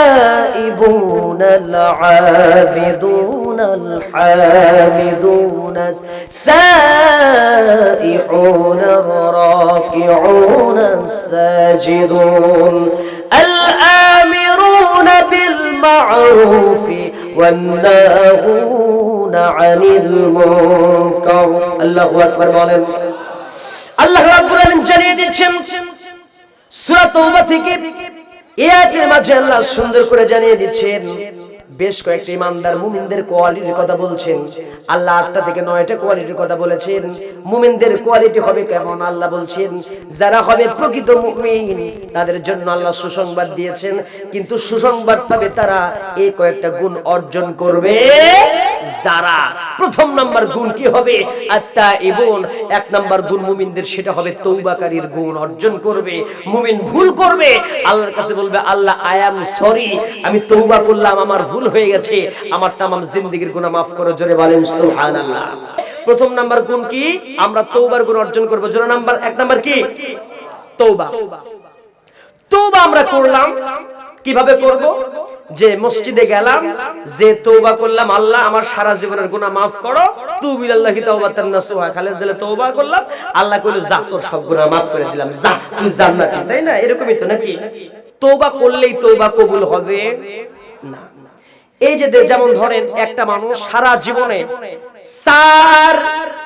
التائبون العابدون الحامدون السائحون الراكعون الساجدون الآمرون بالمعروف والناهون عن المنكر الله أكبر বলেন আল্লাহ রাব্বুল আলামিন জানিয়ে দিচ্ছেন সূরা তওবা থেকে এই মাঝে আল্লাহ সুন্দর করে জানিয়ে দিচ্ছেন, বেশ কয়েকটা ইমানদার মুমিনদের কোয়ালিটির কথা বলছেন। আল্লাহ আটটা থেকে নয়টা কোয়ালিটির কথা বলেছেন। মুমিনদের কোয়ালিটি হবে কেমন? আল্লাহ বলছেন, যারা হবে প্রকৃত মুমিন, তাদের জন্য আল্লাহ সুসংবাদ দিয়েছেন। কিন্তু সুসংবাদ পাবে তারা এই কয়েকটা গুণ অর্জন করবে। যারা। প্রথম নাম্বার গুণ কি হবে? আত্মা এবং এক নাম্বার গুণ মুমিনদের সেটা হবে তৌবাকারীর গুণ অর্জন করবে। মুমিন ভুল করবে। আল্লাহর কাছে বলবে, আল্লাহ আই এম সরি আমি তৌবা করলাম, আমার ভুল হয়ে গেছে। আমার তামাম জিন্দেগির গুনাহ মাফ করো, জোরে বলেন, সুবহানাল্লাহ। প্রথম নাম্বার গুণ কি? আমরা তৌবার গুণ অর্জন করব। জোরে নাম্বার, এক নাম্বার কি? তৌবা। তৌবা আমরা করলাম। কীভাবে করব? যে মসজিদে গেলাম যে তৌবা করলাম, আল্লাহ আমার সারা জীবনের গুনাহ মাফ করো। তুবি আল্লাহি তাওবাতান নাসুহা। দিলে তৌবা করলাম। আল্লাহ যা, তোর সব মাফ করে দিলাম। যা, তুই তাই না? এরকমই তো নাকি? তৌবা করলেই তৌবা কবুল হবে? না। এই যে যেমন ধরেন, একটা মানুষ সারা জীবনে চার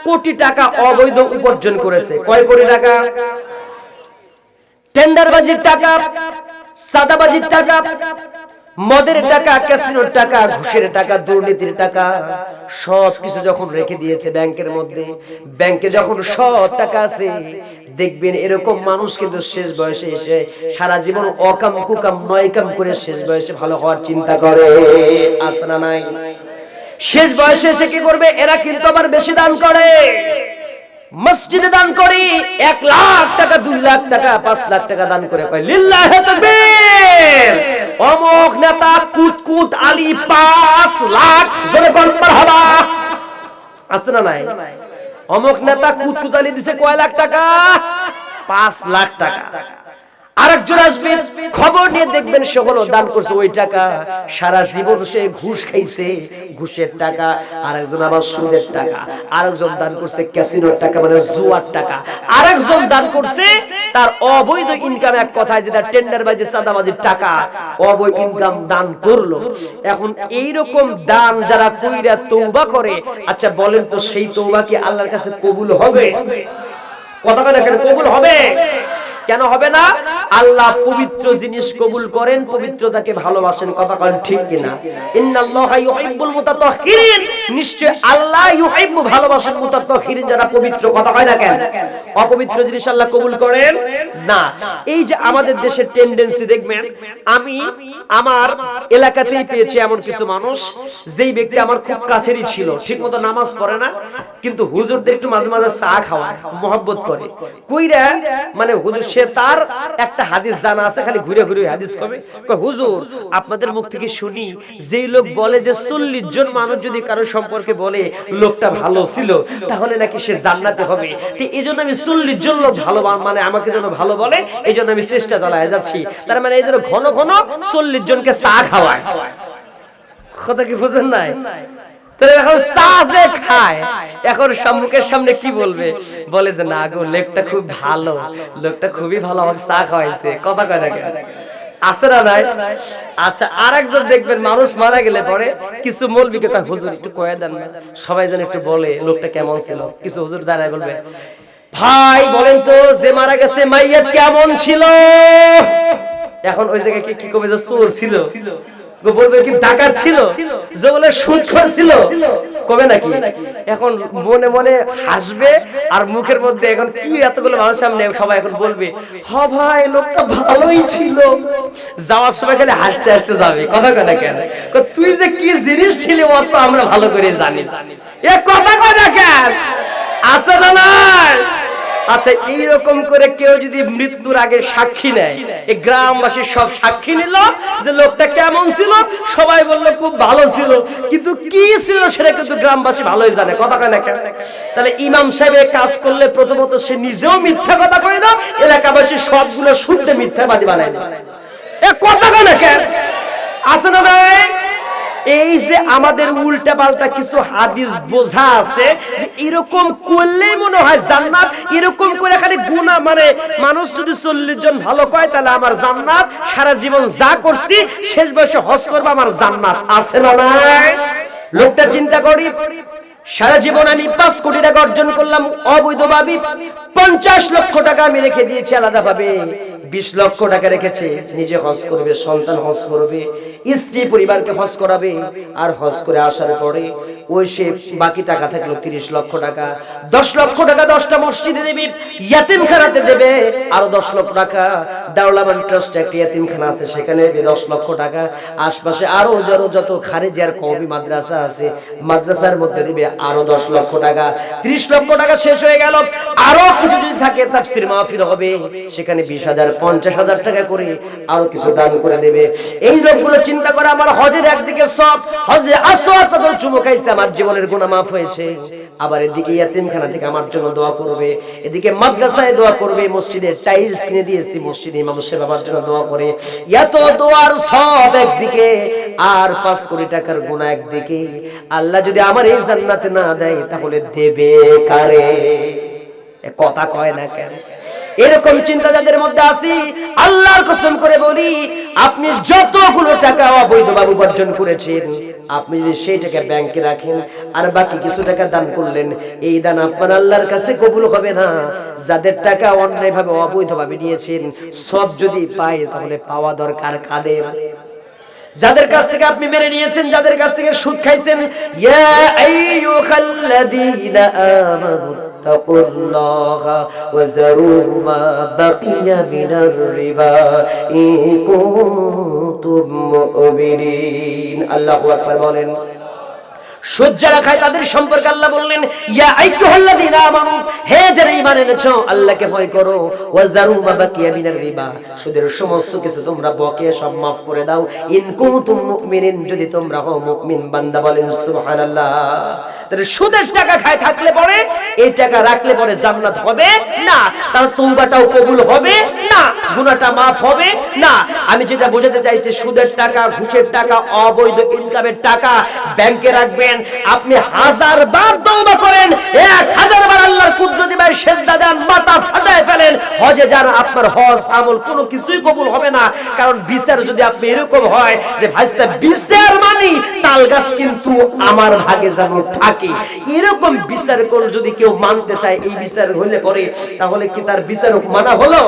কোটি টাকা অবৈধ উপার্জন করেছে। কয় কোটি টাকা? টেন্ডারবাজির টাকা সাদাবাজির টাকা মদের টাকা ক্যাসিনোর টাকা ঘুষের টাকা দুর্নীতির টাকা সব কিছু যখন রেখে দিয়েছে ব্যাংকের মধ্যে ব্যাংকে যখন সব টাকা আছে দেখবেন এরকম মানুষ কিন্তু শেষ বয়সে এসে সারা জীবন অকাম কুকাম নয় কাম করে শেষ বয়সে ভালো হওয়ার চিন্তা করে আস্তানা নাই। শেষ বয়সে এসে কি করবে? এরা কিন্তু আবার বেশি দান করে। মসজিদে দান করি এক লাখ টাকা দুই লাখ টাকা পাঁচ লাখ টাকা দান করে। কয় লিল্লাহে তাকবীর। নেতা কুতকুত আলী পাঁচ লাখ। কোন মারহাবা। আছে না নাই? অমুক নেতা কুতকুত আলী দিছে কয় লাখ টাকা? পাঁচ লাখ টাকা। আরেকজন আসবে, খবর নিয়ে দেখবেন সে হলো দান করছে ওই টাকা। সারা জীবন সে ঘুষ খাইছে, ঘুষের টাকা, আরেকজন আবার সুদের টাকা, আরেকজন দান করছে ক্যাসিনোর টাকা মানে জুয়ার টাকা। আরেকজন দান করছে তার অবৈধ ইনকাম এক কথায় যেটা টেন্ডার বাজি চাঁদাবাজির টাকা, অবৈধ ইনকাম দান করল। এখন এই রকম দান যারা কইরা তৌবা করে আচ্ছা বলেন তো সেই তৌবা কি আল্লাহর কাছে কবুল হবে? কথা কথা কেন, কবুল হবে? কেন হবে না? আল্লাহ পবিত্র জিনিস কবুল করেন পবিত্রতাকে ভালোবাসেন। কথা করেন ঠিক কিনা? ইন্নাল্লাহা ইউহিব্বুল মুতাতাহহিরিন নিশ্চয় আল্লাহ ইউহিব্বু ভালোবাসেন মুতাতাহহিরিন যারা পবিত্র। কথা হয় না কেন? অপবিত্র জিনিস আল্লাহ কবুল করেন? না। এই যে আমাদের দেশের টেন্ডেন্সি দেখবেন আমি আমার এলাকাতেই পেয়েছি এমন কিছু মানুষ যেই ব্যক্তি আমার খুব কাছেরই ছিল ঠিকমতো নামাজ পড়ে না কিন্তু হুজুরদের একটু মাঝে মাঝে চা খাওয়ায় মহব্বত করে। কইরা মানে হুজুর সে তার একটা হাদিস জানা আছে, খালি ঘুরে ঘুরে হাদিস কবে? হুজুর, আপনাদের মুখ থেকে শুনি, যেই লোক বলে যে চল্লিশ জন মানুষ যদি কারও সম্পর্কে বলে লোকটা ভালো ছিল, তাহলে নাকি সে জান্নাতে হবে? এই জন্য আমি চল্লিশ জন লোক ভালো মানে আমাকে যেন ভালো বলে, এই জন্য আমি চেষ্টা চালায় যাচ্ছি। তার মানে এই জন্য ঘন ঘন চল্লিশ জনকে চা খাওয়ায়। কথা কি বুঝেন নাই? আচ্ছা মানুষ মারা গেলে পরে কিছু মৌলবিকে কয়, হুজুর, একটু কয়ে দেন সবাই যেন একটু বলে, লোকটা কেমন ছিল? কিছু হুজুর জানায় বলবে, ভাই, বলেন তো, যে মারা গেছে মাইয়াত কেমন ছিল? এখন ওই জায়গায় কি কি কবে যে চোর ছিল? বলবে কি ডাকাত ছিল? যে বলে সুদ ছিল? কবে নাকি? এখন মনে মনে হাসবে আর মুখের মধ্যে এখন কি এতগুলো মানুষ সামনে সবাই এখন বলবে হ ভাই লোকটা ভালোই ছিল। যাওয়ার সময় খালি হাসতে হাসতে যাবে। কথা কেন? তুই যে কি জিনিস ছিলি অত আমরা ভালো করে জানি। এ কথা না কেন? আছে না আচ্ছা এইরকম করে কেউ যদি মৃত্যুর আগে সাক্ষী নেয়, এই গ্রামবাসী সব সাক্ষী নিল যে লোকটা কেমন ছিল, সবাই বলল খুব ভালো ছিল। কিন্তু কি ছিল সেটা কিন্তু গ্রামবাসী ভালোই জানে, কথা কয় না কেন? তাহলে ইমাম সাহেব এই কাজ করলে প্রথমত সে নিজেও মিথ্যা কথা কইল এলাকাবাসী সবগুলো শুদ্ধ মিথ্যাবাদী বানাই কথা কয় না কেন? আছে না ভাই? এই যে আমাদের উল্টা পাল্টা কিছু হাদিস বোঝা আছে যে এরকম করলেই মনে হয় জান্নাত, এরকম করে খালি গুনাহ মানে মানুষ যদি চল্লিশ জন ভালো কয়, তাহলে আমার জান্নাত, সারা জীবন যা করছি, শেষ বয়সে হজ করব, আমার জান্নাত আছে না লোকটা চিন্তা করি, সারা জীবন আমি পাঁচ কোটি টাকা অর্জন করলাম, অবৈধভাবে পঞ্চাশ লক্ষ টাকা আমি রেখে দিয়েছি আলাদাভাবে। বিশ লক্ষ টাকা রেখেছে, নিজে হজ করবে, সন্তান হজ করবে, স্ত্রী পরিবারকে হজ করাবে, আর হজ করে আসার পরে ওই সে বাকি টাকা থাকল তিরিশ লক্ষ টাকা। দশ লক্ষ টাকা দশটা মসজিদে দেবে, ইয়াতিমখানাতে দেবে, আরও দশ লক্ষ টাকা। দাউলামান ট্রাস্ট একটা ইয়াতিমখানা আছে, সেখানে দেবে দশ লক্ষ টাকা। আশপাশে আরও যত যত খারেজি আর কওমি মাদ্রাসা আছে, মাদ্রাসার মধ্যে দিবে আরও দশ লক্ষ টাকা। ত্রিশ লক্ষ টাকা শেষ হয়ে গেল। আরও কিছু যদি থাকে, তাফসির মাহফিল হবে, সেখানে বিশ হাজার পঞ্চাশ হাজার টাকা করে আরও কিছু দান করে দেবে। এই লোকগুলো চিন্তা করে আমার হজের একদিকে সব, হজে আসওয়াত তাদের চুমকাইছে আমার জীবনের গুনাহ মাফ হয়েছে। আবার এদিকে ইয়াতিমখানা থেকে আমার জন্য দোয়া করবে, এদিকে মাদ্রাসায় দোয়া করবে, মসজিদে টাইলস কিনে দিয়েছি, মসজিদে ইমাম সেবার জন্য দোয়া করে। এত দোয়ার সব একদিকে, আর পাঁচ কোটি টাকার গুণা একদিকে। আল্লাহ যদি আমার এই জান্নাতে না দেয়, তাহলে দেবে কারে? কথা কয় না কেন? এরকম চিন্তা যাদের মধ্যে আসি আল্লাহর কসম করে বলি, আপনি যতগুলো টাকা অবৈধভাবে উপার্জন করেছেন, আপনি যদি সেই টাকা ব্যাংকে রাখেন আর বাকি কিছু টাকা দান করলেন, এই দান আপনার আল্লাহর কাছে কবুল হবে না। যাদের টাকা অন্যায়ভাবে, অবৈধভাবে নিয়েছেন, সব যদি পায়, তাহলে পাওয়া দরকার কাদের? যাদের কাছ থেকে আপনি মেনে নিয়েছেন, যাদের কাছ থেকে সুদ খাইছেন, ইয়া আইয়ুহাল্লাযীনা আমানু তাকুল্লাহা ওয়া যারু মা বাকিয়া মিনার রিবা ইন কুনতুম মুমিনিন আল্লাহু আকবার বলেন যদি তোমরা থাকলে পরে, এই টাকা রাখলে পরে হবে না। তার তওবাটাও কবুল হবে না, গুনাহটা maaf হবে না। আমি যেটা বোঝাতে চাইছি, সুদের টাকা, ঘুষের টাকা, অবৈধ ইনকামের টাকা ব্যাংকে রাখবেন আপনি হাজার বার তওবা করেন, এক হাজার বার আল্লাহর কুদরতি ভাই সেজদা দেন, মাথা ফাটায় ফেলেন। হজে যান, আপনার হজ আমল কোনো কিছুই কবুল হবে না। কারণ বিচার যদি আপনি এরকম হয় যে ভাইস্তা, বিচার মানি, তাল গাছ কিন্তু আমার ভাগে যেন থাকে। এরকম বিচার কোন যদি কেউ মানতে চায়, এই বিচার হলে পরে, তাহলে কি তার বিচার মানা হলো?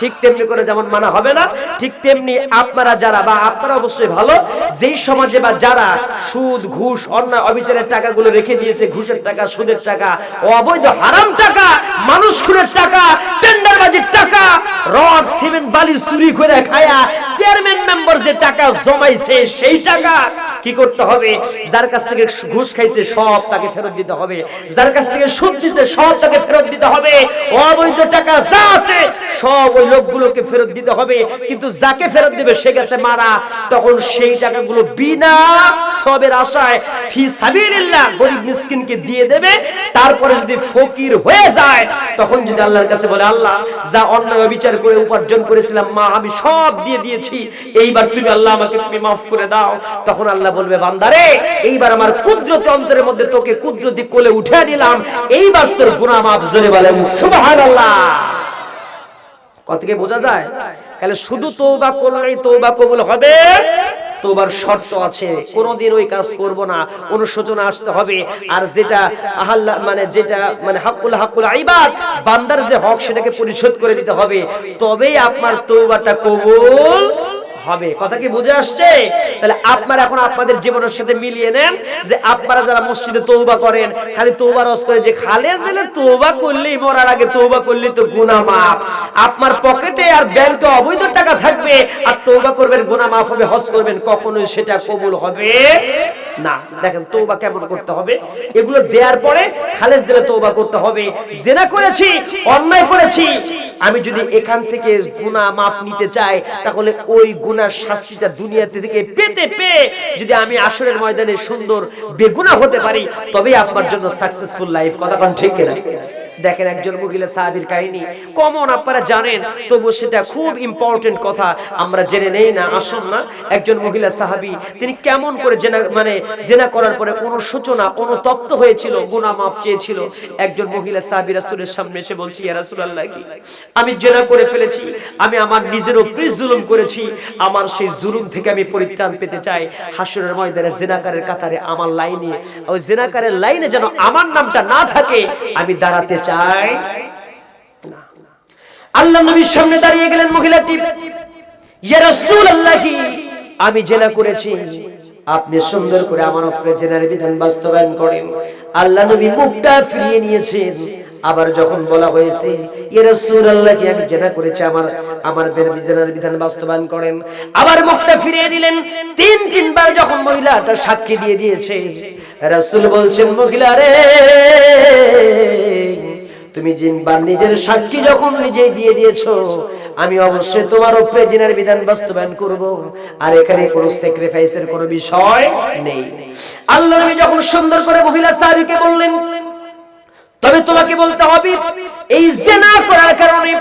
ঠিক তেমনি করে যেমন মানা হবে না, ঠিক তেমনি আপনারা যারা, বা আপনারা অবশ্যই ভালো, যেই সমাজে বা যারা সুদ, ঘুষ, অন্যায়, অবিচারের টাকাগুলো রেখে দিয়েছে, ঘুষের টাকা, সুদের টাকা, অবৈধ, হারাম টাকা, মানুষ খুনের টাকা, টেন্ডারবাজির টাকা, রড, সিমেন্ট, বালি চুরি করে খায়া চেয়ারম্যান মেম্বার যে টাকা জমাইছে সেই টাকা কি করতে হবে? যার কাছ থেকে ঘুষ খাইছে, সব তাকে ফেরত দিতে হবে। যার কাছ থেকে সুদ দিতে সব তাকে ফেরত দিতে হবে। অবৈধ টাকা যা আছে, সব ওই লোকগুলোকে ফেরত দিতে হবে। কিন্তু যাকে ফেরত দিবে, সে গেছে মারা। তখন সেই টাকাগুলো বিনা সবের আশায় ফি সাবিলিল্লাহ গরিব মিসকিনকে দিয়ে দেবে। তারপরে যদি ফকির হয়ে যায়, তখন যদি আল্লাহর কাছে বলে, আল্লাহ, যা অন্যায় বিচার করে উপার্জন করেছিলাম, মা, আমি সব দিয়ে দিয়েছি। এইবার তুমি আল্লাহ আমাকে তুমি মাফ করে দাও। তখন আল্লাহ বলবে, বান্দারে, এইবার আমার কুদরতি অন্তরের মধ্যে তোকে কুদরতি কোলে উঠে নিলাম। এইবার তোর গুনাহ মাফ জোরে বলেন, সুবহানাল্লাহ। কত থেকে বোঝা যায়? তাহলে শুধু তৌবা করলেই তৌবা কবুল হবে? তোবার শর্ত আছে, কোনোদিন ওই কাজ করব না, অনুশোচনা আসতে হবে। আর যেটা আহাল্লা মানে যেটা মানে হাক্কুল হাক্কুল আইবাদ বান্দার যে হক সেটাকে পরিশোধ করে দিতে হবে। তবেই আপনার তৌবাটা কবুল হবে। কথা কি বুঝে আসছে? তাহলে আপনারা এখন আপনাদের জীবনের সাথে মিলিয়ে নেন যে আপনারা যারা মসজিদে তৌবা করেন, খালি তৌবা রস করে যে খালেজ দিলে তৌবা করলেই মরার আগে তৌবা করলেই তো গুনাহ মাপ আপনার পকেটে আর ব্যাংকে অবৈধ টাকা থাকবে, আর তৌবা করবেন, গুনাহ মাফ হবে, হজ করবেন, কখনোই সেটা কবুল হবে না। দেখেন তওবা কেমন করতে হবে? এগুলো দেওয়ার পরে খালেজ দিলে তওবা করতে হবে। জেনা করেছি, অন্যায় করেছি। আমি যদি এখান থেকে গুনাহ মাফ নিতে চাই, তাহলে ওই গুনার শাস্তিটা দুনিয়াতে থেকে পেতে পেয়ে যদি আমি আসরের ময়দানে সুন্দর বেগুনা হতে পারি, তবেই আপনার জন্য সাকসেসফুল লাইফ কথা কোন ঠিক কিনা? দেখেন একজন মহিলা সাহাবীর কাহিনী। কমন আপনারা জানেন তবু সেটা খুব ইম্পর্টেন্ট কথা। আমরা জেনে নেই না আসুন না। একজন মহিলা সাহাবী, তিনি কেমন করে জেনা মানে জেনা করার পরে অনুশোচনা অনুতপ্ত হয়েছিল, গুনাহ মাফ চেয়েছিল। একজন মহিলা সাহাবী রাসূলের সামনে এসে বলছি, ইয়া রাসূলুল্লাহ, কি? আমি জেনা করে ফেলেছি। আমি আমার নিজের উপরে জুলুম করেছি। আমার সেই জুলুম থেকে আমি পরিত্রাণ পেতে চাই। হাসরের ময়দানে জেনাকারের কাতারে আমার লাইনে, ওই জেনাকারের লাইনে যেন আমার নামটা না থাকে, আমি দাঁড়াতে চাই আমি জেনা করেছি, আপনি সুন্দর করে আমার উপরে জেনার বিধান বাস্তবায়ন করেন। আল্লাহ নবী মুখটা ফিরিয়ে নিয়েছেন। আবার যখন বলা হয়েছে আমি জেনা করেছি, আমার মুখটা ফিরিয়ে দিলেন। তিন, তিনবার সাক্ষী দিয়ে দিয়েছে, রাসূল বলছেন, মহিলা রে তুমি জিনবার নিজের সাক্ষী যখন নিজেই দিয়ে দিয়েছ, আমি অবশ্যই তোমার উপরে জিনের বিধান বাস্তবায়ন করব। আর এখানে কোনো স্যাক্রিফাইসের কোনো বিষয় নেই। আল্লাহ নবী যখন সুন্দর করে মহিলা সাহাবীকে বললেন, তবে তোমাকে বলতে হবে, এই জেনা করার কারণে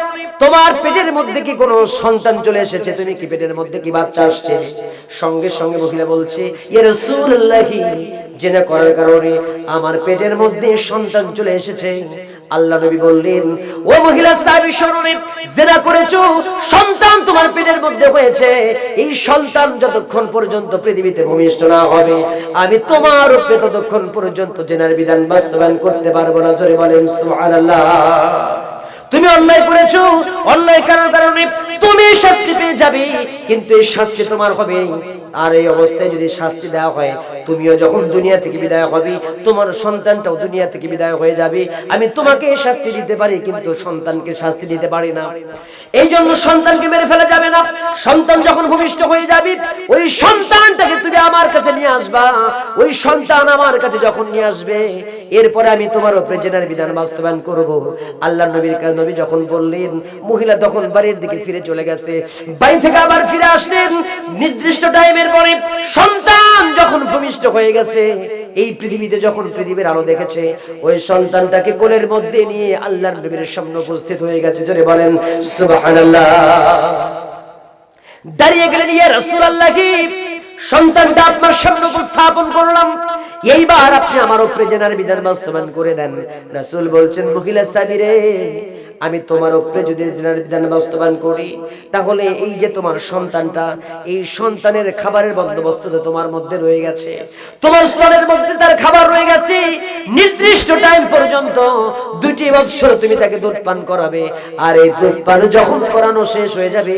তোমার পেটের মধ্যে কি কোনো সন্তান চলে এসেছে? তুমি কি পেটের মধ্যে কি বাচ্চা আসছে? সঙ্গে সঙ্গে মহিলা বলছে, ইয়া রাসূলুল্লাহি, জেনা করার কারণে আমার পেটের মধ্যে সন্তান চলে এসেছে। আল্লাহ নবী বললেন, ও মহিলা সাহাবী শুনুন জেনা করেছ? সন্তান তোমার পেটের মধ্যে হয়েছে। এই সন্তান যতক্ষণ পর্যন্ত পৃথিবীতে ভূমিষ্ঠ না হবে, আমি তোমার উপরে ততক্ষণ পর্যন্ত জেনার বিধান বাস্তবায়ন করতে পারব না। জোরে বলেন, সুবহানাল্লাহ। তুমি অন্যায় করেছ, অন্যায় কারণে তুমি শাস্তি পেয়ে যাবে, কিন্তু এই শাস্তি তোমার হবে আর এই অবস্থায় যদি শাস্তি দেওয়া হয়, তুমিও যখন দুনিয়া থেকে বিদায় হবে, তোমার সন্তানটাও দুনিয়া থেকে বিদায় হয়ে যাবে। আমি তোমাকে শাস্তি দিতে পারি, কিন্তু সন্তানকে শাস্তি দিতে পারি না। এই জন্য সন্তানকে মেরে ফেলা যাবে না। সন্তান যখন ভূমিষ্ঠ হয়ে যাবে, ওই সন্তানটাকে তুমি আমার কাছে নিয়ে আসবা। ওই সন্তান আমার কাছে যখন নিয়ে আসবে, এরপরে আমি তোমার উপরে জেনার বিধান বাস্তবায়ন করব। আল্লাহ নবীর কাছে নবী যখন বললেন, মহিলা তখন বাড়ির দিকে ফিরে চলে গেছে। বাড়ি থেকে আবার ফিরে আসলেন। নির্দিষ্ট টাইমের পরে সন্তান যখন ভূমিষ্ঠ হয়ে গেছে, এই পৃথিবীতে যখন পৃথিবীর আলো দেখেছে, ওই সন্তানটাকে কোলের মধ্যে নিয়ে আল্লাহর নবীর সামনে উপস্থিত হয়ে গেছে। জোরে বলেন, সুবহানাল্লাহ। দাঁড়িয়ে গেলেন, ইয়া রাসূলুল্লাহ কি? সন্তানটা আপনার সামনে উপস্থাপন করলাম। এইবার আপনি আমার উপরে জেনার বিধান বাস্তবায়ন করে দেন। রাসূল বলছেন, মহিলা সাবিরে আমি তোমার উপরে যদি বিধান বাস্তবায়ন করি, তাহলে এই যে তোমার সন্তানটা, এই সন্তানের খাবারের বন্দোবস্ত তো তোমার মধ্যে রয়ে গেছে। তোমার স্তনের মধ্যে তার খাবার রয়ে গেছে। নির্দিষ্ট টাইম পর্যন্ত দুটি বৎসর তুমি তাকে দুধ পান করাবে। আর এই দুধ পান যখন করানো শেষ হয়ে যাবে,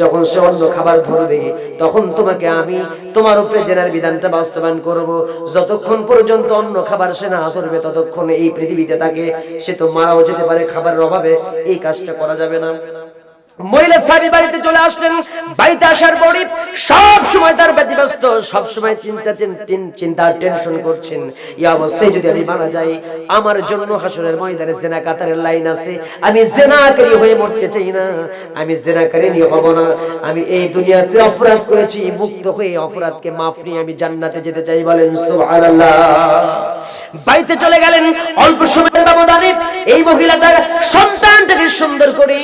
যখন সে অন্য খাবার ধরবে, তখন তোমাকে আমি তোমার উপরে জেনার বিধানটা বাস্তবায়ন করব। যতক্ষণ পর্যন্ত অন্য খাবার সে না ধরবে, ততক্ষণ এই পৃথিবীতে তাকে, সে তো মারাও যেতে পারে, খাবারের অভাবে। এই কাজটা করা যাবে না। মহিলা সাবি বাড়িতে চলে আসলেন। বাড়িতে আসার পরে সব সময় তার ব্যতিব্যস্ত, সব সময় চিন্তা চিন্তা টেনশন করছেন। এই অবস্থায় যদি আমি মারা যাই, আমার জন্য হাসরের ময়দানে জেনা কাতারের লাইন আছে। আমি জেনাকারী হয়ে মরতে চাই না। আমি জেনাকারী হব না। আমি এই দুনিয়াতে অপরাধ করেছি, মুক্ত হয়ে অপরাধকে মাফ নিয়ে আমি জান্নাতে যেতে চাই বলেন, সুবহানাল্লাহ। বাড়িতে চলে গেলেন, অল্প সময়ের ব্যবধানে এই মহিলাটা সন্তানটাকে সুন্দর করে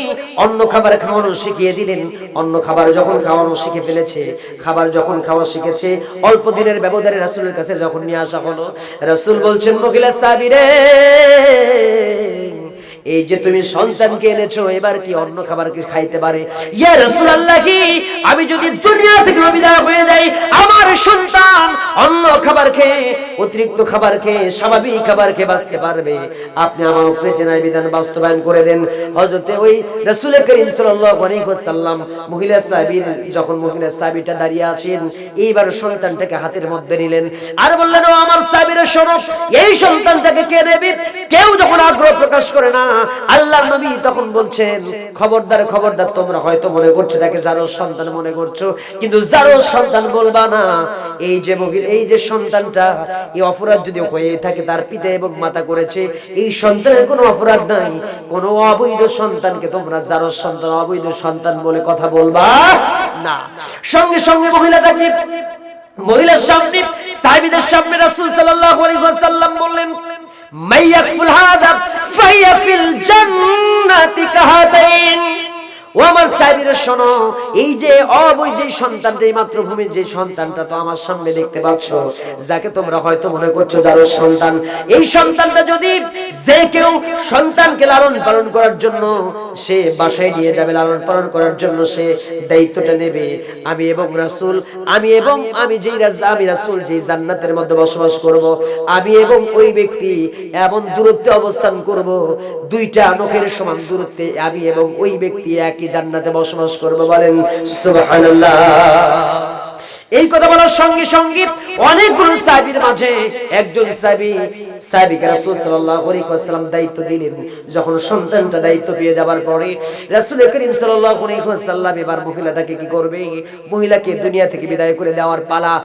অন্য খাবার খাওয়ানো শিখিয়ে দিলেন। অন্য খাবার যখন খাওয়ানো শিখে ফেলেছে, খাবার যখন খাওয়া শিখেছে, অল্প দিনের ব্যবধানে রাসুলের কাছে যখন নিয়ে আসা হলো, রাসুল বলছেন মহিলা সাবিরে এই যে তুমি সন্তানকে এনেছো, এবার কি অন্য খাবার কি খাইতে পারে? ইয়া রাসূলুল্লাহ কি আমি যদি দুনিয়া থেকে বিদায় হয়ে যাই, আমার সন্তান অন্য খাবার খেয়ে অতিরিক্ত খাবার খেয়ে স্বাভাবিক খাবার খেয়ে বাঁচতে পারবে। আপনি আমার উপরে জেনার বিধান বাস্তবায়ন করে দেন। হযরতে ওই রাসূল করিম সাল্লাল্লাহু আলাইহি ওয়াসাল্লাম, মহিলা সাহাবীর, যখন মহিলা সাহাবীটা দাঁড়িয়ে আছেন, এইবার সন্তানটাকে হাতের মধ্যে নিলেন। আর বললেন, ও আমার সাহাবীরা শোনো, এই সন্তানটাকে কে নেবে? কেউ যখন আগ্রহ প্রকাশ করে না আল্লাহ নবী তখন বলছেন, খবরদার খবরদার, তোমরা হয়তো মনে করছ তাকে যারো সন্তান মনে করছ, কিন্তু যারো সন্তান বলবা না, এই যে মহিলা, এই যে সন্তানটা, এই অপরাধ যদি হয়ে থাকে, তার পিতা এবং মাতা করেছে, এই সন্তানের কোনো অপরাধ নাই, কোনো অবৈধ সন্তানকে তোমরা যারো সন্তান, অবৈধ সন্তান বলে কথা বলবা না। সঙ্গে সঙ্গে মহিলাটাকে মহিলার সামনে, সাহাবীদের সামনে রাসূল সাল্লাল্লাহু আলাইহি ওয়াসাল্লাম বললেন من يكفل هذا فهي في الجنة كهاتين. ও আমার সাহেবের, শোনো, এই যে অবৈধ যে সন্তানটা এই মাতৃভূমির যে সন্তানটা তো আমার সামনে দেখতে পাচ্ছ, যাকে তোমরা হয়তো মনে করছ যার সন্তান। এই সন্তানটা যদি যে কেউ সন্তানকে লালন পালন করার জন্য সে বাসায় নিয়ে যাবে, লালন পালন করার জন্য সে দায়িত্বটা নেবে। আমি এবং রাসূল, আমি এবং আমি যেই আমি রাসূল যেই জান্নাতের মধ্যে বসবাস করব, আমি এবং ওই ব্যক্তি এমন দূরত্বে অবস্থান করব, দুইটা নখের সমান দূরত্বে আমি এবং ওই ব্যক্তি একই জান্নাতে বসবাস করব বলেন? সুবহানাল্লাহ। এই কথা বলার সঙ্গে সঙ্গে অনেকগুলো সাহাবীর মাঝে একজন সাহাবী, সাহাবীকে রাসূল সাল্লাল্লাহু আলাইহি ওয়াসাল্লাম দায়িত্ব দিলেন। যখন সন্তানটা দায়িত্ব পেয়ে যাবার পরে রাসূল করিম সাল্লাল্লাহু আলাইহি ওয়াসাল্লাম এবার মহিলাটাকে কি করবে? মহিলাকে দুনিয়া থেকে বিদায় করে দেওয়ার পালা